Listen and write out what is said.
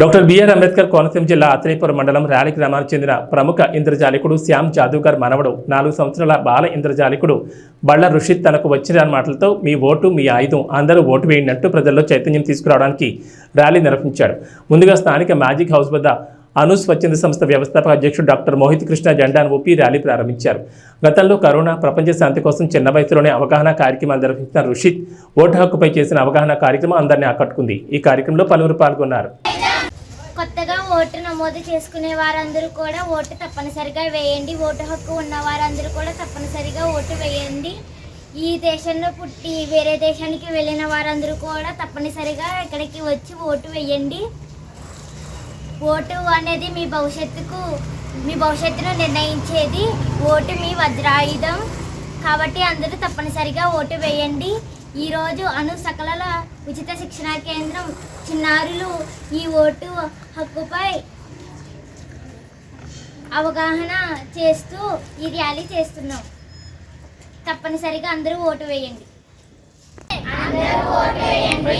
Doctor BR Ambedkar Konaseema జిల్లా అత్రేపురం మండలం rally గ్రామానికి చెందిన ప్రముఖ ఇంద్రజాలికుడు శ్యామ్ జాదూగర్ మనవడు. నాలుగు సంవత్సరాల బాల ఇంద్రజాలికుడు బళ్ళ రుషిత్ తనకు వచ్చిన మాటలతో మీ ఓటు మీ ఆయుధం అందరూ ఓటు వేయినట్టు ప్రజల్లో చైతన్యం తీసుకురావడానికి ర్యాలీ నిర్వహించాడు. ముందుగా స్థానిక మ్యాజిక్ హౌస్ వద్ద అను స్వచ్ఛంద సంస్థ వ్యవస్థాపక అధ్యక్షుడు డాక్టర్ మోహిత్ కృష్ణ జెండాను ఊపి ర్యాలీ ప్రారంభించారు. గతంలో కరోనా ప్రపంచ శాంతి కోసం చిన్న వయసులోనే అవగాహన కార్యక్రమాలు నిర్వహించిన రుషిత్ ఓటు హక్కుపై చేసిన అవగాహన కార్యక్రమం అందరినీ ఆకట్టుకుంది. ఈ కార్యక్రమంలో పలువురు పాల్గొన్నారు. కొత్తగా ఓటు నమోదు చేసుకునే వారందరూ కూడా ఓటు తప్పనిసరిగా వేయండి. ఓటు హక్కు ఉన్న వారందరూ కూడా తప్పనిసరిగా ఓటు వేయండి. ఈ దేశంలో పుట్టి వేరే దేశానికి వెళ్ళిన వారందరూ కూడా తప్పనిసరిగా ఇక్కడికి వచ్చి ఓటు వేయండి. ఓటు అనేది మీ భవిష్యత్తుకు మీ భవిష్యత్తును నిర్ణయించేది. ఓటు మీ వజ్రాయుధం. కాబట్టి అందరూ తప్పనిసరిగా ఓటు వేయండి. ఈరోజు అను సకలల ఉచిత శిక్షణా కేంద్రం చిన్నారులు ఈ ఓటు హక్కుపై అవగాహన చేస్తూ ఈ ర్యాలీ చేస్తున్నాం. తప్పనిసరిగా అందరూ ఓటు వేయండి. అందరూ ఓటు వేయండి.